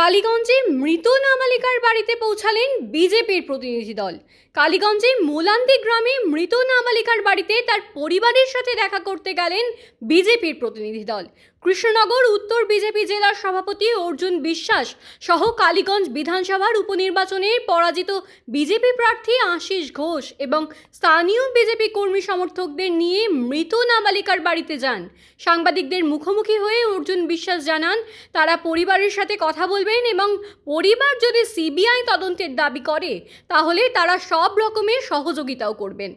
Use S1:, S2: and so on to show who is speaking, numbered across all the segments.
S1: কালীগঞ্জে মৃত নাবালিকার বাড়িতে পৌঁছালেন বিজেপির প্রতিনিধি দল। কালীগঞ্জে মোলান্দি গ্রামে মৃত নাবালিকার বাড়িতে তার পরিবারের সাথে দেখা করতে গেলেন বিজেপির প্রতিনিধি দল। কৃষ্ণনগর, উত্তর বিজেপি জেলার সভাপতি অর্জুন বিশ্বাস সহ কালীগঞ্জ বিধানসভার উপনির্বাচনে পরাজিত বিজেপি প্রার্থী আশিস ঘোষ এবং স্থানীয় বিজেপি কর্মী সমর্থকদের নিয়ে মৃত নাবালিকার বাড়িতে যান। সাংবাদিকদের মুখোমুখি হয়ে অর্জুন বিশ্বাস জানান, তারা পরিবারের সাথে কথা বলবেন এবং পরিবার যদি সিবিআই তদন্তের দাবি করে, তাহলে তারা সব রকমের সহযোগিতাও করবেন।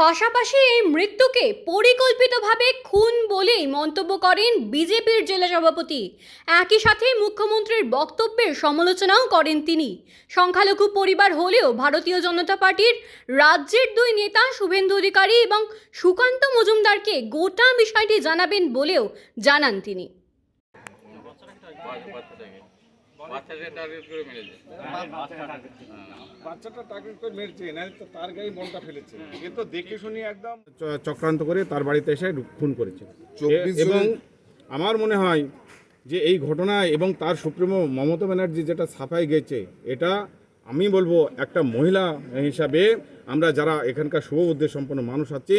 S1: পাশাপাশি এই মৃত্যুকে পরিকল্পিতভাবে খুন বলেই মন্তব্য করেন বিজেপির জেলা সভাপতি। একই সাথে মুখ্যমন্ত্রীর বক্তব্যের সমালোচনাও করেন তিনি। সংখ্যালঘু পরিবার হলেও ভারতীয় জনতা পার্টির রাজ্যের দুই নেতা শুভেন্দু অধিকারী এবং সুকান্ত মজুমদারকে গোটা বিষয়টি জানাবেন বলেও জানান তিনি।
S2: বাচ্চাটাকে বাচ্চাটাকে টার্গেট করে মেরেছে।
S3: বাচ্চাটা টার্গেট করে মেরেছে নাহলে তো তার গায়ে বলটা ফেলেছে। এ তো দেখে শুনি একদম চক্রান্ত করে তার বাড়িতে এসে খুন করেছে। এবং আমার মনে হয় যে এই ঘটনায় এবং তার সুপ্রিমো মমতা ব্যানার্জি যেটা ছাপাই গেছে এটা আমি বলব একটা মহিলা হিসাবে আমরা যারা এখানকার শুভ উদ্দেশ্য সম্পন্ন মানুষ আছে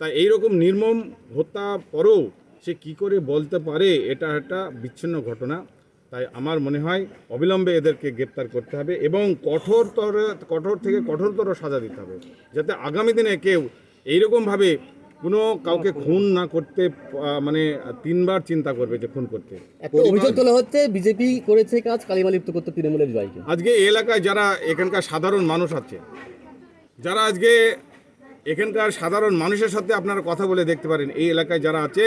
S3: তা এইরকম নির্মম হত্যা পরেও সে কি করে বলতে পারে এটা একটা বিচ্ছিন্ন ঘটনা। তাই আমার মনে হয় অবিলম্বে এদেরকে গ্রেপ্তার করতে হবে এবং কঠোরতর কঠোর থেকে কঠোরতর সাজা দিতে হবে যাতে আগামী দিনে কেউ এইরকমভাবে কোনো কাউকে খুন না করতে মানে তিনবার চিন্তা করবে যে খুন করতে।
S4: অভিযোগ তোলা হচ্ছে বিজেপি করেছে কাজ কালিমা লিপ্ত করতে তৃণমূলের জয়কে।
S3: আজকে এই এলাকায় যারা এখানকার সাধারণ মানুষ আছে যারা আজকে এখানকার সাধারণ মানুষের সাথে আপনারা কথা বলে দেখতে পারেন এই এলাকায় যারা আছে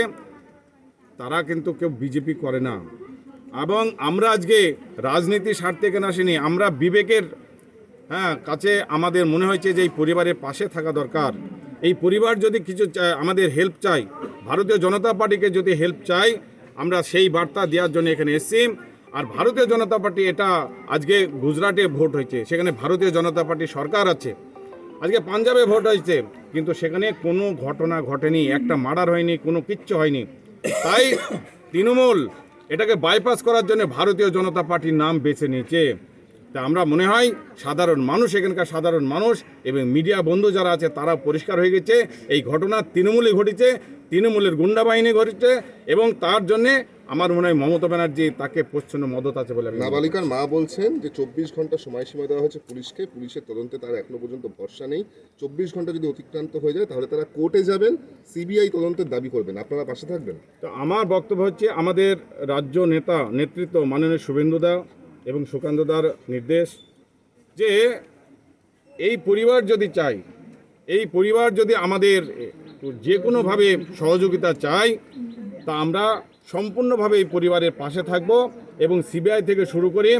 S3: তারা কিন্তু কেউ বিজেপি করে না। এবং আমরা আজকে রাজনীতির স্বার্থে এখানে আসিনি? আমরা বিবেকের হ্যাঁ কাছে আমাদের মনে হয়েছে যে এই পরিবারের পাশে থাকা দরকার। এই পরিবার যদি কিছু আমাদের হেল্প চাই ভারতীয় জনতা পার্টিকে যদি হেল্প চাই আমরা সেই বার্তা দেওয়ার জন্য এখানে এসেছি। আর ভারতীয় জনতা পার্টি এটা আজকে গুজরাটে ভোট হয়েছে, সেখানে ভারতীয় জনতা পার্টি সরকার আছে। আজকে পাঞ্জাবে ভোট হয়েছে, কিন্তু সেখানে কোনো ঘটনা ঘটেনি, একটা মার্ডার হয়নি, কোনো কিচ্ছু হয়নি। তাই তৃণমূল এটাকে বাইপাস করার জন্য ভারতীয় জনতা পার্টির নাম বেছে নিয়েছে। তা আমরা মনে হয় সাধারণ মানুষ, এখানকার সাধারণ মানুষ এবং মিডিয়া বন্ধু যারা আছে, তারা পরিষ্কার হয়ে গেছে। এই ঘটনা তৃণমূলে ঘটেছে, তৃণমূলের গুন্ডা বাহিনী ঘটেছে এবং তার জন্যে আমার মনে হয় মমতা ব্যানার্জি তাকে প্রচ্ছন্ন মদত আছে বলে
S5: নাবালিকার মা বলছেন যে চব্বিশ ঘণ্টা সময়সীমা দেওয়া হয়েছে পুলিশকে। পুলিশের তদন্তে তার এখনও পর্যন্ত ভরসা নেই। চব্বিশ ঘণ্টা যদি অতিক্রান্ত হয়ে যায় তাহলে তারা কোর্টে যাবেন সিবিআই তদন্তের দাবি করবেন। আপনারা পাশে থাকবেন।
S3: তো আমার বক্তব্য হচ্ছে আমাদের রাজ্য নেতা নেতৃত্ব মাননীয় শুভেন্দুদা এবং সুকান্তদার নির্দেশ যে এই পরিবার যদি চাই এই পরিবার যদি আমাদের যে কোনোভাবে সহযোগিতা চাই তা আমরা সম্পূর্ণভাবে এই পরিবারের পাশে থাকব এবং সিবিআই থেকে শুরু করে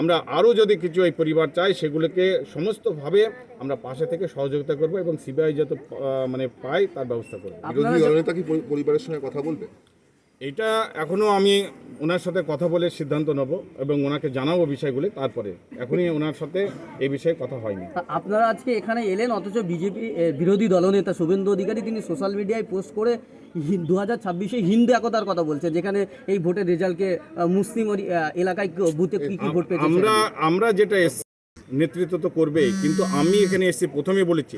S3: আমরা আরও যদি কিছু এই পরিবার চাই সেগুলোকে সমস্তভাবে আমরা পাশে থেকে সহযোগিতা করব এবং সিবিআই যত মানে পায় তার ব্যবস্থা করব।
S5: বিরোধী দলনেতা কি পরিবারের সঙ্গে কথা বলবে?
S3: এটা এখনও আমি ওনার সাথে কথা বলে সিদ্ধান্ত নেব এবং ওনাকে জানাব বিষয়গুলি তারপরে। এখনই ওনার সাথে এই বিষয়ে কথা হয়নি।
S4: আপনারা আজকে এখানে এলেন অথচ বিজেপি বিরোধী দলনেতা শুভেন্দু অধিকারী তিনি সোশ্যাল মিডিয়ায় পোস্ট করে দু হাজার ছাব্বিশে হিন্দু একতার কথা বলছে যেখানে এই ভোটের রেজাল্টকে মুসলিম এলাকায় বুথে কি কি ভোট পেয়েছে
S3: আমরা আমরা যেটা এসছি নেতৃত্ব তো করবেই কিন্তু আমি এখানে এসেছি প্রথমে বলেছি।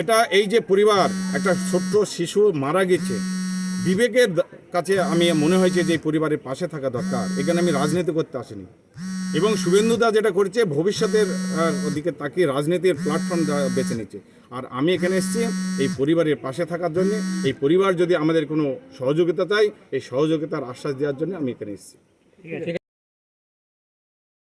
S3: এটা এই যে পরিবার একটা ছোট্ট শিশু মারা গেছে বিবেকের কাছে আমি মনে হয়েছে যে পরিবারের পাশে থাকা দরকার। এখানে আমি রাজনীতি করতে আসিনি। এবং শুভেন্দু দা যেটা করছে, ভবিষ্যতের দিকে তাকিয়ে রাজনীতির প্ল্যাটফর্ম বেছে নিচ্ছে। আর আমি এখানে এসেছি এই পরিবারের পাশে থাকার জন্য। এই পরিবার যদি আমাদের কোনো সহযোগিতা চাই এই সহযোগিতার আশ্বাস দেওয়ার জন্য আমি এখানে এসেছি।